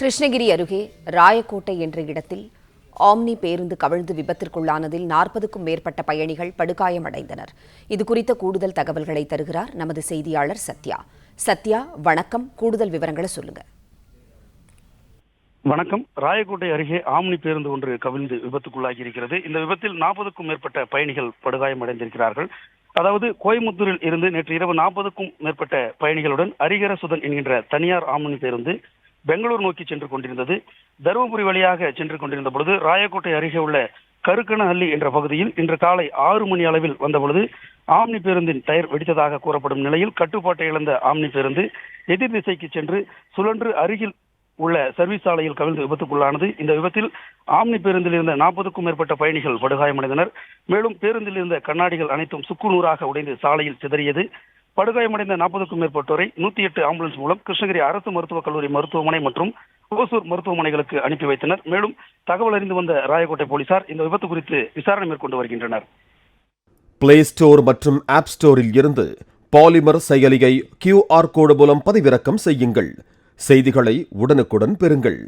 கிருஷ்ணகிரி அருகே ராயக்கோட்டை என்ற இடத்தில் ஆம்னி பேருந்து கவிழ்ந்து விபத்திற்குள்ளானதில் நாற்பதுக்கும் மேற்பட்ட பயணிகள் படுகாயமடைந்தனர். இது குறித்த கூடுதல் தகவல்களை தருகிறார் நமது செய்தியாளர் சத்யா. சத்யா வணக்கம். கூடுதல் விவரங்களை சொல்லுங்க. வணக்கம். ராயக்கோட்டை அருகே ஆம்னி பேருந்து ஒன்று கவிழ்ந்து விபத்துக்குள்ளாகி இருக்கிறது இந்த விபத்தில் நாற்பதுக்கும் மேற்பட்ட பயணிகள் படுகாயமடைந்திருக்கிறார்கள். அதாவது கோயம்புத்தூரில் இருந்து நேற்று இரவு நாற்பதுக்கும் மேற்பட்ட பயணிகளுடன் ஹரிகரசுதன் என்கின்ற தனியார் ஆம்னி பேருந்து பெங்களூர் நோக்கி சென்று கொண்டிருந்தது. தருமபுரி வழியாக சென்று கொண்டிருந்த பொழுது ராயக்கோட்டை அருகே உள்ள கருக்கனஹள்ளி என்ற பகுதியில் இன்று காலை ஆறு மணி அளவில் வந்தபொழுது ஆம்னி பேருந்தின் டயர் வெடித்ததாக கூறப்படும் நிலையில் கட்டுப்பாட்டை இழந்த ஆம்னி பேருந்து எதிர் திசைக்கு சென்று சுழன்று அருகில் உள்ள சர்வீஸ் சாலையில் கவிழ்ந்து விபத்துக்குள்ளானது. இந்த விபத்தில் ஆம்னி பேருந்தில் இருந்த நாற்பதுக்கும் மேற்பட்ட பயணிகள் படுகாயமடைந்தனர். மேலும் பேருந்தில் இருந்த கண்ணாடிகள் அனைத்தும் சுக்குநூறாக உடைந்து சாலையில் சிதறியது. படுகாயமடைந்த நாற்பதுக்கும் மேற்பட்டோரை நூத்தி எட்டு ஆம்புலன்ஸ் மூலம் கிருஷ்ணகிரி அரசு மருத்துவக் கல்லூரி மருத்துவமனை மற்றும் ஓசூர் மருத்துவமனைகளுக்கு அனுப்பி வைத்தனர். மேலும் தகவல் அறிந்து வந்த ராயக்கோட்டை போலீசார் இந்த விபத்து குறித்து விசாரணை மேற்கொண்டு வருகின்றனர். பிளே ஸ்டோர் மற்றும் ஆப் ஸ்டோரில் இருந்து பாலிமர் செயலியை கியூஆர் கோடு மூலம் பதிவிறக்கம் செய்யுங்கள். செய்திகளை உடனுக்குடன் பெறுங்கள்.